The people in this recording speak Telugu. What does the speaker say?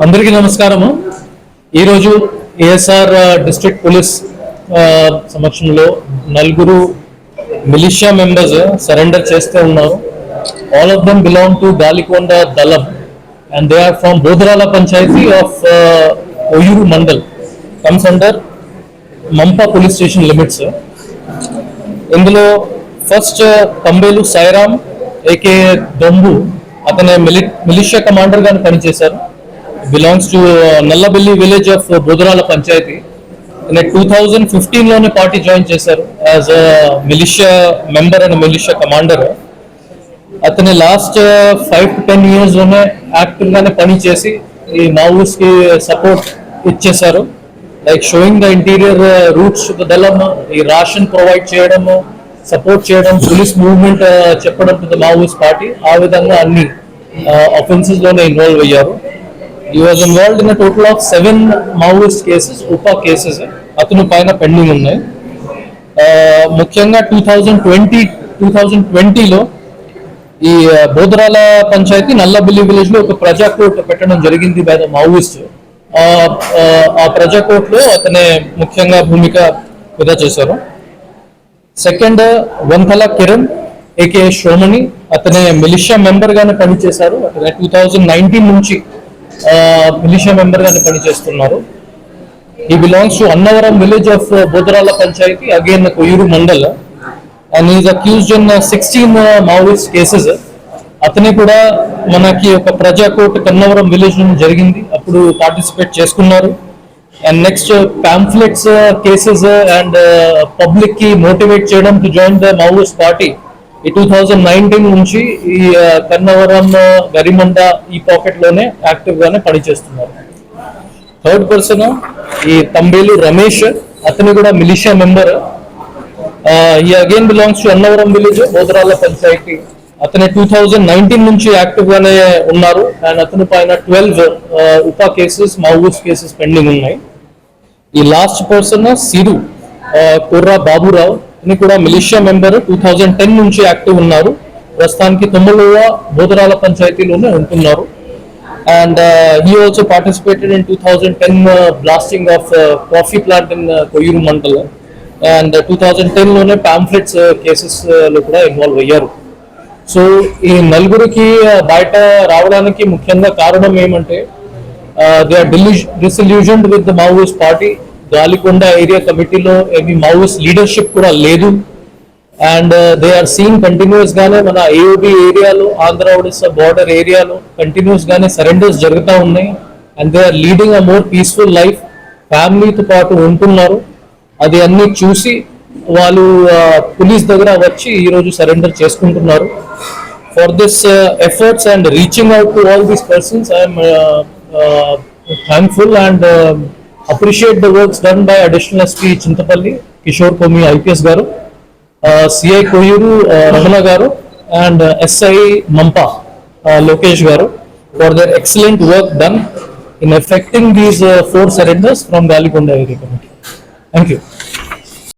అందరికీ నమస్కారము. ఈరోజు ఏఎస్ఆర్ డిస్ట్రిక్ట్ పోలీస్ ఆ, సమక్షంలో నలుగురు మిలిషియా మెంబర్స్ సరెండర్ చేస్తూ ఉన్నారు. All of them belong to Galikonda దళం and they are from Bodharala panchayat of Oyuru mandal comes under Mampa police station limits ఇందులో ఫస్ట్ తంబేలు సాయిరామ్ ఏకే దొంబు అతను మిలి మిలిషియా కమాండర్ గాను పనిచేశారు. Belongs to Nallabelli village of Budharala panchayat ఈయన టూ థౌజండ్ ఫిఫ్టీన్లోనే పార్టీ జాయిన్ చేశారు as militia member and militia commander అతని లాస్ట్ ఫైవ్ టు టెన్ ఇయర్స్లోనే యాక్టివ్ గానే పని చేసి ఈ మావోయిస్ట్కి సపోర్ట్ ఇచ్చేశారు. Like showing the interior routes to దళం ఈ రాషన్ ప్రొవైడ్ చేయడము సపోర్ట్ చేయడం పోలీస్ మూవ్మెంట్ uh, చెప్పడం టు ద మావోస్ పార్టీ ఆ విధంగా అన్ని uh, అఫెన్సెస్లోనే ఇన్వాల్వ్ అయ్యారు. ఈ was involved in total of seven Maoist cases UAPA cases అతను పైన పెండింగ్ ఉన్నాయి. Uh, ముఖ్యంగా two thousand twenty two thousand ట్వంటీలో ఈ బోధరాల పంచాయతీ నల్లబిల్లి విలేజ్లో ఒక ప్రజా కోర్టు పెట్టడం జరిగింది బై ద మావోయిస్ట్ ఆ ప్రజా కోర్టులో అతనే ముఖ్యంగా భూమిక విధా చేశారు. సెకండ్ వంతల కిరణ్ ఏకే శోమని అతనే మిలిషియా మెంబర్ గానే పనిచేశారు. అతనే టూ థౌజండ్ నైన్టీన్ నుంచి మిలిషియా మెంబర్ గానే పనిచేస్తున్నారు. ఈ belongs to Annavaram village of Bodharala panchayat again Koyyuru mandal. And is accused in sixteen Maoist cases అతని కూడా మనకి ఒక ప్రజా కోర్టు కన్నవరం విలేజ్ జరిగింది. అప్పుడు పార్టిసిపేట్ చేసుకున్నారు. And next pamphlets cases and పబ్లిక్కి మోటివేట్ చేయడం to join the Maoist party ఈ టూ థౌజండ్ నైన్టీన్ నుంచి ఈ uh, కన్నవరం uh, గరిమండ ఈ పాకెట్లోనే యాక్టివ్ గానే పనిచేస్తున్నారు థర్డ్ పర్సన్ ఈ తంబేలు రమేష్. అతను కూడా మిలిషియా మెంబర్ ఈ again belongs to Annavaram village Bodharala panchayat అతను టూ థౌజండ్ నైన్టీన్ నుంచి యాక్టివ్ గానే ఉన్నారు. అండ్ అతని పైన twelve uh, UAPA cases Maoist cases pending ఉన్నాయి. ఈ లాస్ట్ పర్సన్ సిరు uh, కుర్రా బాబురావు. అని కూడా militia member two thousand ten నుంచి యాక్టివ్ ఉన్నారు. ప్రస్తుతానికి తొమ్మిదవ బోధరాల పంచాయతీలోనే ఉంటున్నారు. And he also participated in two thousand ten blasting of coffee plant in Koyyuru మండలం అండ్ టూ థౌజండ్ టెన్లోనే పాంఫ్లెట్స్ కేసెస్ uh, uh, లో కూడా ఇన్వాల్వ్ అయ్యారు. సో ఈ నలుగురికి uh, బయట రావడానికి ముఖ్యంగా కారణం ఏమంటే they are disillusioned with the Maoist party Galikonda area కమిటీలో ఏమి మావోయిస్ట్ లీడర్షిప్ కూడా లేదు. And they are seen continuous గానే మన ఏఓబి ఏరియాలో ఆంధ్ర ఒడిస్సా బార్డర్ ఏరియాలో కంటిన్యూస్ గానే సరెండర్స్ జరుగుతూ ఉన్నాయి. And they are leading a more peaceful life ఫ్యామిలీతో పాటు ఉంటున్నారు. అది అన్ని చూసి వాళ్ళు పోలీస్ దగ్గర వచ్చి ఈరోజు సరెండర్ చేసుకుంటున్నారు. For this efforts and reaching out to all these persons I'm thankful and appreciate the works done by additional SP Chintapalli Kishore Komi IPS garu CI Koyyuru Ramana garu and SI Mampa Lokesh garu for their excellent work done in effecting these four surrenders from Galikonda area committee thank you